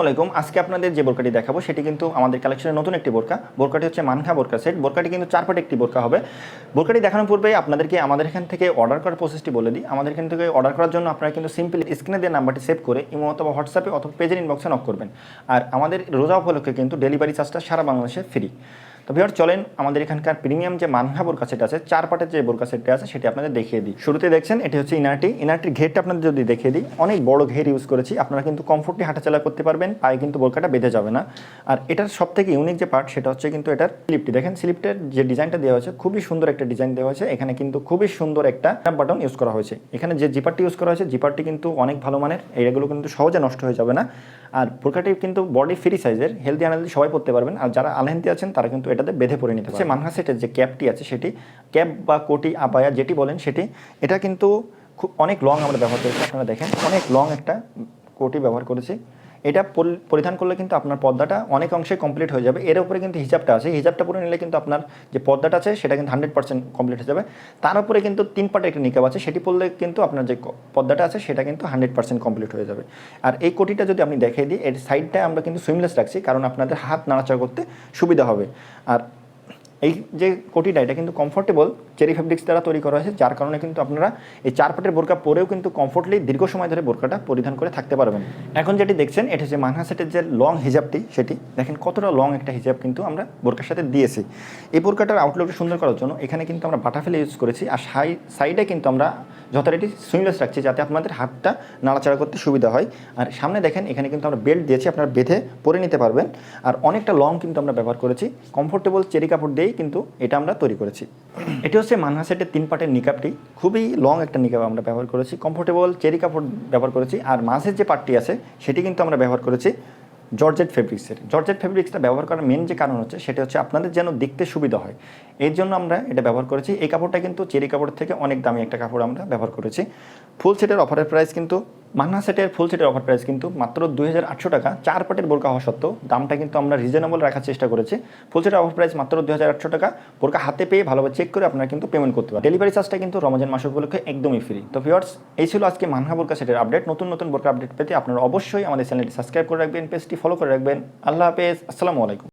আসসালামাইকুম আজকে আপনাদের যে বোরকাটি দেখাবো, সেটি কিন্তু আমাদের কালেকশনের নতুন একটি বোরকা। বোরকাটি হচ্ছে মানখা বোরকা সেট। বোরকাটি কিন্তু চার পাটে একটি বোরকা হবে। বোরকাটি দেখানোর পূর্বে আপনাদেরকে আমাদের এখান থেকে অর্ডার করার প্রসেসটি বলে দিই। আমাদের এখান থেকে অর্ডার করার জন্য আপনারা কিন্তু সিম্পলি স্ক্রিনে দিয়ে নাম্বারটি সেভ করে ইমো অথবা হোয়াটসঅ্যাপে অথবা পেজের ইনবক্সে নক করবেন। আর আমাদের রোজা উপলক্ষে কিন্তু ডেলিভারি চার্জটা সারা বাংলাদেশে ফ্রি তো ভিওর চলেন আমাদের এখানকার প্রিমিয়াম যে মানহা বোরকা সেট আছে চার পাটের যে বোরকা সেটটা আছে, সেটি আপনাদের দেখিয়ে দিই। শুরুতে দেখছেন, এটি হচ্ছে ইনারটি ইনারটির ঘেরটা আপনাদের যদি দেখিয়ে দিই, অনেক বড় ঘের ইউজ করেছি। আপনারা কিন্তু কমফোর্টলি হাঁটাচলা করতে পারবেন, পায়ে কিন্তু বোরকাটা বেঁধে যাবে না। আর এটার সব থেকে ইউনিক যে পার্ট সেটা হচ্ছে কিন্তু এটার স্লিপটি দেখেন স্লিপটের যে ডিজাইনটা দেওয়া হয়েছে, খুবই সুন্দর একটা ডিজাইন দেওয়া হয়েছে। এখানে কিন্তু খুবই সুন্দর একটা বাটন ইউজ করা হয়েছে। এখানে যে জিপারটি ইউজ করা হয়েছে জিপারটি কিন্তু অনেক ভালো মানের। এইগুলো কিন্তু সহজে নষ্ট হয়ে যাবে না। আর বোরকাটি কিন্তু বডি ফ্রি সাইজের হেলদি আনহেলদি সবাই পড়তে পারবেন। আর যারা আনহেলদি আছেন, তারা কিন্তু এটাতে বেঁধে পড়ে নিতে সে মানহা সেটের যে ক্যাপটি আছে সেটি, ক্যাপ বা কোটি আপায়া যেটি বলেন সেটি, এটা কিন্তু খুব অনেক লং আমরা ব্যবহার করেছি, আপনারা দেখেন। অনেক লং একটা কোটি ব্যবহার করেছি। এটা পরিধান করলে কিন্তু আপনার পর্দাটা অনেক অংশে কমপ্লিট হয়ে যাবে। এর উপরে কিন্তু হিসাবটা আছে। হিসাবটা পরে নিলে কিন্তু আপনার যে পর্দাটা আছে, সেটা কিন্তু হান্ড্রেড পার্সেন্ট কমপ্লিট হয়ে যাবে। তার উপরে কিন্তু তিন পাটের একটা নিকাব আছে। সেটি পড়লে কিন্তু আপনার যে পর্দাটা আছে, সেটা কিন্তু হান্ড্রেড পার্সেন্ট কমপ্লিট হয়ে যাবে। আর এই কোটিটা যদি আপনি দেখে দিই, এর সাইডটা আমরা কিন্তু সুইমলেস রাখছি, কারণ আপনাদের হাত নাড়াচাড়া করতে সুবিধা হবে। আর এই যে কোটিটা, এটা কিন্তু কমফোর্টেবল চেরি ফেব্রিক্স দ্বারা তৈরি করা হয়েছে, যার কারণে কিন্তু আপনারা এই চার পাটের বোরকা পরেও কিন্তু কমফোর্টলি দীর্ঘ সময় ধরে বোরকাটা পরিধান করে থাকতে পারবেন। এখন যেটি দেখছেন, এটা যে মানহা সেটের যে লং হিজাবটি সেটি দেখেন কতটা লং একটা হিজাব কিন্তু আমরা বোরকার সাথে দিয়েছি। এই বোরকাটার আউটলুকটা সুন্দর করার জন্য এখানে কিন্তু আমরা বাটাফেলে ইউজ করেছি, আর সাই সাইডে কিন্তু আমরা যথারীতি সুইংলেস রাখছি যাতে আপনাদের হাতটা নাড়াচাড়া করতে সুবিধা হয়। আর সামনে দেখেন, এখানে কিন্তু আমরা বেল্ট দিয়েছি, আপনারা বেঁধে পরে নিতে পারবেন। আর অনেকটা লং কিন্তু আমরা ব্যবহার করেছি। কমফোর্টেবল চেরি কাপড় দিয়েই কিন্তু এটা আমরা তৈরি করেছি। এটি হচ্ছে মানহা সেটের তিন পাটের নিকাপটি। খুবই লং একটা নিকাপ আমরা ব্যবহার করেছি। কমফোর্টেবল চেরি কাপড় ব্যবহার করেছি। আর মাঝের যে পার্টটি আছে, সেটি কিন্তু আমরা ব্যবহার করেছি। জর্জেট ফেব্রিক্সের জর্জেট ফেব্রিক্সটা ব্যবহার করার মেন যে কারণ হচ্ছে, সেটা হচ্ছে আপনাদের যেন দেখতে সুবিধা হয়। এর জন্য আমরা এটা ব্যবহার করেছি। এই কাপড়টা কিন্তু চেরি কাপড়ের থেকে অনেক দামি একটা কাপড় আমরা ব্যবহার করেছি। ফুল সেটের অফারের প্রাইস কিন্তু মান্না সেটের ফুল সেটের অফার প্রাইস কিন্তু মাত্র দুই হাজার আটশো টাকা। চার পাটের বোরকা হওয়া সত্ত্বেও দামটা কিন্তু আমরা রিজনেবল রাখার চেষ্টা করেছি। ফুল সেটের অফার প্রাইস মাত্র দুই হাজার আটশো টাকা। বোরকা হাতে পেয়ে ভালোভাবে চেক করে আপনারা কিন্তু পেমেন্ট করতে পারেন ডেলিভারি চার্জটা কিন্তু রমজান মাস উপলক্ষে একদমই ফ্রি তো ভিওর্স এই ছিল আজকে মানহা বোরকা সেটের আপডেট নতুন নতুন বোরকা আপডেট পেতে আপনারা অবশ্যই আমাদের চ্যানেলটি সাবস্ক্রাইব করে রাখবেন পেজটি ফলো করে রাখবেন। আল্লাহ হাফেজ। আসসালামু আলাইকুম।